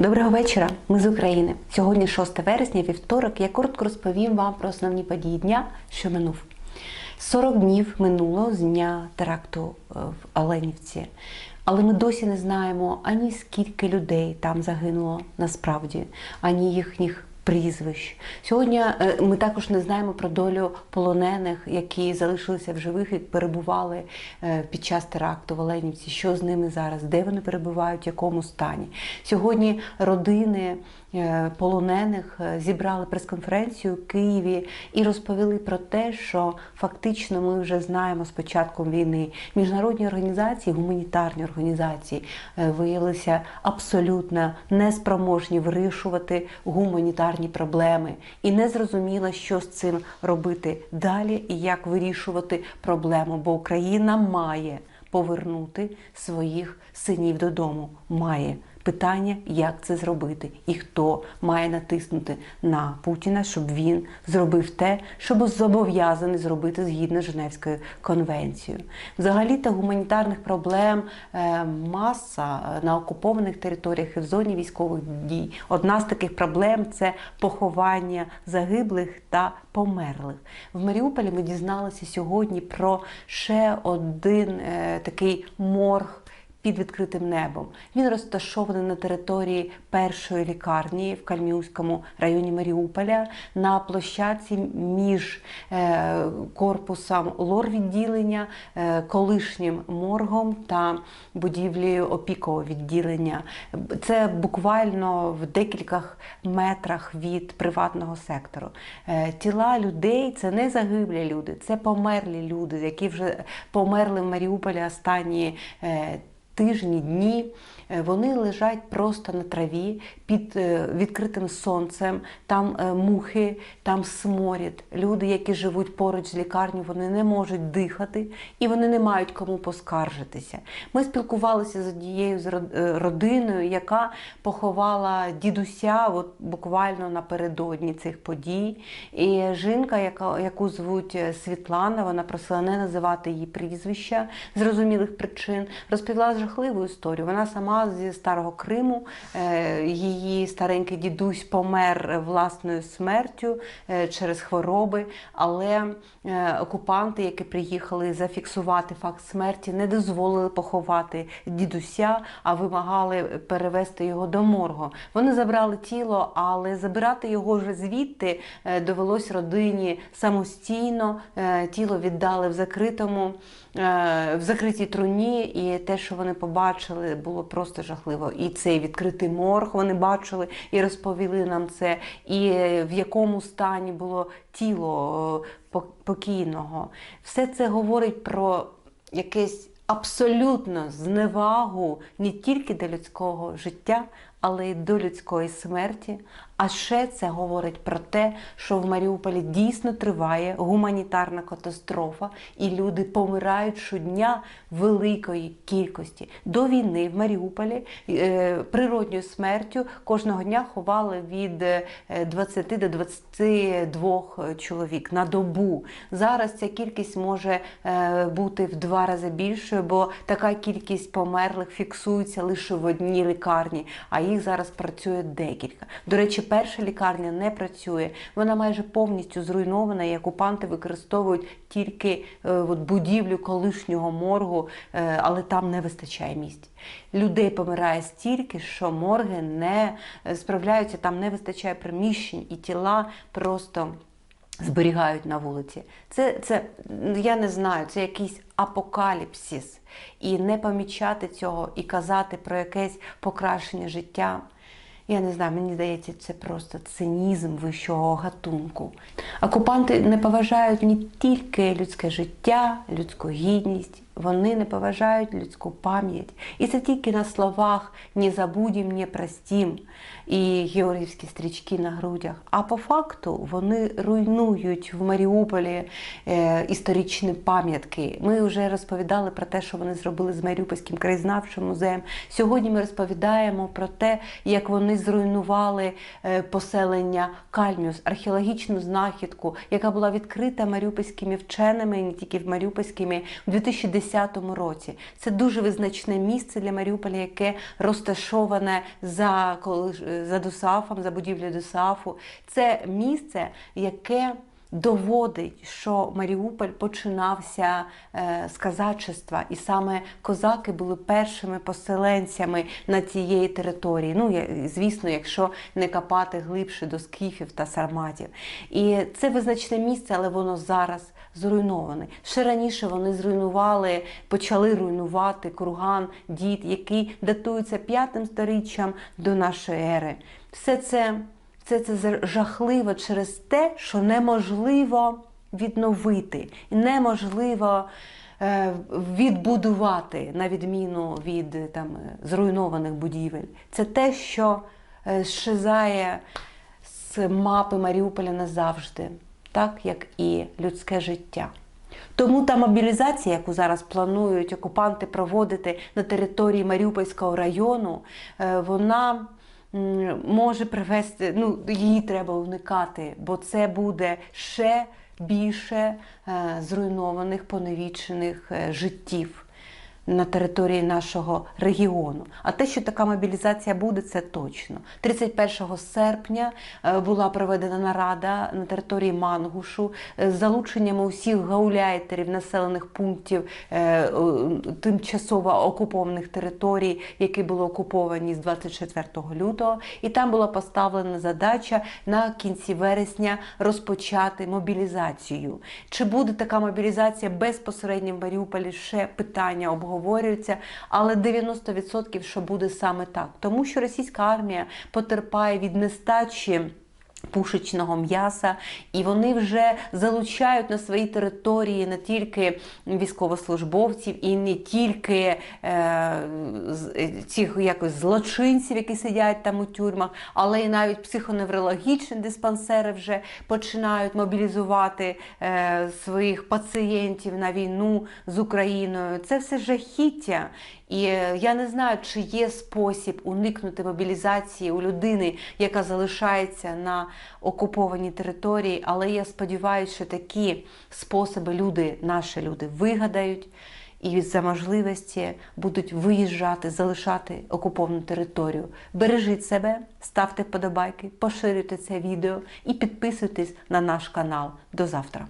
Доброго вечора, ми з України. Сьогодні 6 вересня, вівторок. Я коротко розповім вам про основні події дня, що минув. 40 днів минуло з дня теракту е, в Оленівці, але ми досі не знаємо ані скільки людей там загинуло насправді, ані їхніх прізвищ. Сьогодні е, ми також не знаємо про долю полонених, які залишилися в живих і перебували е, під час теракту в Оленівці. Що з ними зараз, де вони перебувають, в якому стані. Сьогодні родини е, полонених зібрали прес-конференцію в Києві і розповіли про те, що фактично ми вже знаємо з початком війни. Міжнародні організації, гуманітарні організації виявилися абсолютно неспроможні вирішувати гуманітарні проблеми, і не зрозуміла, що з цим робити далі і як вирішувати проблему, бо Україна має повернути своїх синів додому. Має питання, як це зробити, і хто має натиснути на Путіна, щоб він зробив те, що був зобов'язаний зробити згідно з Женевською конвенцією. Взагалі-то гуманітарних проблем е, маса е, на окупованих територіях і в зоні військових дій. Одна з таких проблем це поховання загиблих та померлих. В Маріуполі ми дізналися сьогодні про ще один е, такий морг під відкритим небом. Він розташований на території першої лікарні в Кальмівському районі Маріуполя на площадці між е, корпусом лор-відділення, е, колишнім моргом та будівлею опікового відділення. Це буквально в декількох метрах від приватного сектору. Е, Тіла людей це не загиблі люди, це померлі люди, які вже померли в Маріуполі останні. Тижні, дні, е, вони лежать просто на траві під е, відкритим сонцем, там е, мухи, там сморід. Люди, які живуть поруч з лікарнею, вони не можуть дихати і вони не мають кому поскаржитися. Ми спілкувалися з однією з родиною, яка поховала дідуся от буквально напередодні цих подій. І жінка, яка, яку звуть Світлана, вона просила не називати її прізвища з зрозумілих причин, розповіла жахливу історію. Вона сама зі старого Криму, е, її старенький дідусь помер власною смертю е, через хвороби, але е, окупанти, які приїхали зафіксувати факт смерті, не дозволили поховати дідуся, а вимагали перевести його до моргу. Вони забрали тіло, але забирати його вже звідти е, довелось родині самостійно. Е, Тіло віддали в закритому, е, в закритій труні, і те, що вони побачили, було просто жахливо. І цей відкритий морг вони бачили і розповіли нам це, і е, в якому стані було тіло е, покійного. Все це говорить про якесь абсолютно зневагу не тільки до людського життя, але й до людської смерті. А ще це говорить про те, що в Маріуполі дійсно триває гуманітарна катастрофа, і люди помирають щодня великої кількості. До війни в Маріуполі е, природньою смертю кожного дня ховали від е, 20 до 22 чоловік на добу. Зараз ця кількість може е, бути в два рази більшою, бо така кількість померлих фіксується лише в одній лікарні, а їх зараз працює декілька. До речі, перша лікарня не працює. Вона майже повністю зруйнована, і окупанти використовують тільки е, от, будівлю колишнього моргу, е, але там не вистачає місць. Людей помирає стільки, що морги не е, справляються, там не вистачає приміщень, і тіла просто зберігають на вулиці. Це, це я не знаю, це якийсь апокаліпсис. І не помічати цього і казати про якесь покращення життя. Я не знаю, мені здається, це просто цинізм вищого гатунку. Окупанти не поважають не тільки людське життя, людську гідність, вони не поважають людську пам'ять. І це тільки на словах «не забудем, не простім» і георгіївські стрічки на грудях. А по факту вони руйнують в Маріуполі е, історичні пам'ятки. Ми вже розповідали про те, що вони зробили з Маріупольським краєзнавчим музеєм. Сьогодні ми розповідаємо про те, як вони зруйнували е, поселення Кальміус, археологічну знахідку, яка була відкрита маріупольськими вченими, не тільки маріупольськими, у 2010 10-му році. Це дуже визначне місце для Маріуполя, яке розташоване за, за Дусафом, за будівлею ДОСАФу. Це місце, яке доводить, що Маріуполь починався е, з казачества, і саме козаки були першими поселенцями на цієї території. Ну, звісно, якщо не копати глибше до скіфів та сарматів. І це визначне місце, але воно зараз зруйноване. Ще раніше вони зруйнували, почали руйнувати курган дід, який датується п'ятим сторіччям до нашої ери. Все це все це жахливо через те, що неможливо відновити, і неможливо е, відбудувати на відміну від е, там зруйнованих будівель. Це те, що зшизає з мапи Маріуполя назавжди, так як і людське життя. Тому та мобілізація, яку зараз планують окупанти проводити на території Маріупольського району, е, вона може привести, ну її треба уникати, бо це буде ще більше е, зруйнованих, поневічених е, життів на території нашого регіону. А те, що така мобілізація буде, це точно. 31 серпня е, була проведена нарада на території Мангушу е, з залученням усіх гауляйтерів населених пунктів е, тимчасово окупованих територій, які були окуповані з 24 лютого. І там була поставлена задача на кінці вересня розпочати мобілізацію. Чи буде така мобілізація безпосередньо в Маріуполі? Ще питання обговорюються, але 90% що буде саме так, тому що російська армія потерпає від нестачі. Пушечного м'яса, і вони вже залучають на свої території не тільки військовослужбовців і не тільки е, е, цих якось злочинців, які сидять там у тюрмах, але і навіть психоневрологічні диспансери вже починають мобілізувати е, своїх пацієнтів на війну з Україною. Це все жахіття. І е, я не знаю, чи є спосіб уникнути мобілізації у людини, яка залишається на окупованій території, але я сподіваюся, що такі способи люди, наші люди, вигадають і за можливості будуть виїжджати, залишати окуповану територію. Бережіть себе, ставте вподобайки, поширюйте це відео і підписуйтесь на наш канал. До завтра.